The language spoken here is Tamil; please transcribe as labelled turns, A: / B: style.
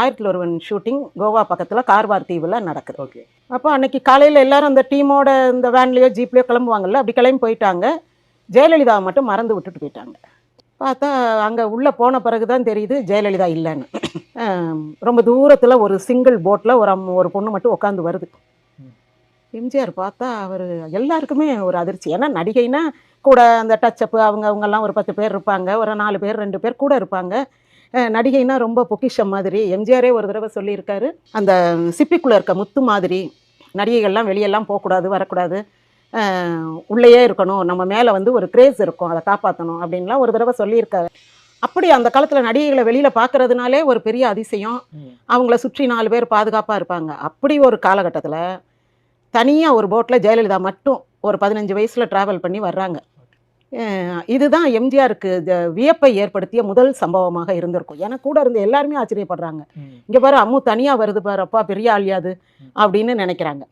A: ஆயிரத்தில் ஒருவன் ஷூட்டிங் கோவா பக்கத்தில் கார்வார் தீவில் நடக்குது.
B: ஓகே.
A: அப்போ அன்னைக்கு காலையில் எல்லாரும் அந்த டீமோட இந்த வேன்லேயோ ஜீப்லேயோ கிளம்புவாங்கல்ல அப்படி கிளம்பி போயிட்டாங்க. ஜெயலலிதாவை மட்டும் மறந்து விட்டுட்டு போயிட்டாங்க. பார்த்தா அங்கே உள்ளே போன பிறகு தான் தெரியுது ஜெயலலிதா இல்லைன்னு. ரொம்ப தூரத்தில் ஒரு சிங்கிள் போட்டில் ஒரு அம் ஒரு பொண்ணு மட்டும் உட்காந்து வருது. எம்ஜிஆர் பார்த்தா அவர் எல்லாருக்குமே ஒரு அதிர்ச்சி. ஏன்னா நடிகைனா கூட அந்த டச்சப்பு அவங்க அவங்கெல்லாம் ஒரு பத்து பேர் இருப்பாங்க ஒரு நாலு பேர் ரெண்டு பேர் கூட இருப்பாங்க. நடிகைனா ரொம்ப பொக்கிஷம் மாதிரி. எம்ஜிஆரே ஒரு தடவை சொல்லியிருக்காரு. அந்த சிப்பிக்குள்ளே இருக்க முத்து மாதிரி நடிகைகள்லாம் வெளியெல்லாம் போகக்கூடாது வரக்கூடாது. உள்ளேயே இருக்கணும். நம்ம மேலே வந்து ஒரு கிரேஸ் இருக்கும். அதை காப்பாற்றணும் அப்படின்லாம் ஒரு தடவை சொல்லியிருக்காரு. அப்படி அந்த காலத்தில் நடிகைகளை வெளியில் பார்க்கறதுனாலே ஒரு பெரிய அதிசயம். அவங்கள சுற்றி நாலு பேர் பாதுகாப்பாக இருப்பாங்க. அப்படி ஒரு காலகட்டத்தில் தனியாக ஒரு போட்டில் ஜெயலலிதா மட்டும் ஒரு பதினஞ்சு வயசில் ட்ராவல் பண்ணி வர்றாங்க. இதுதான் எம்ஜிஆருக்கு வியப்பை ஏற்படுத்திய முதல் சம்பவமாக இருந்திருக்கும். ஏன்னா கூட இருந்து எல்லாருமே ஆச்சரியப்படுறாங்க. இங்கே பாரு அம்மு தனியாக வருது பாரு அப்பா பெரிய ஆளியாது அப்படின்னு நினைக்கிறாங்க.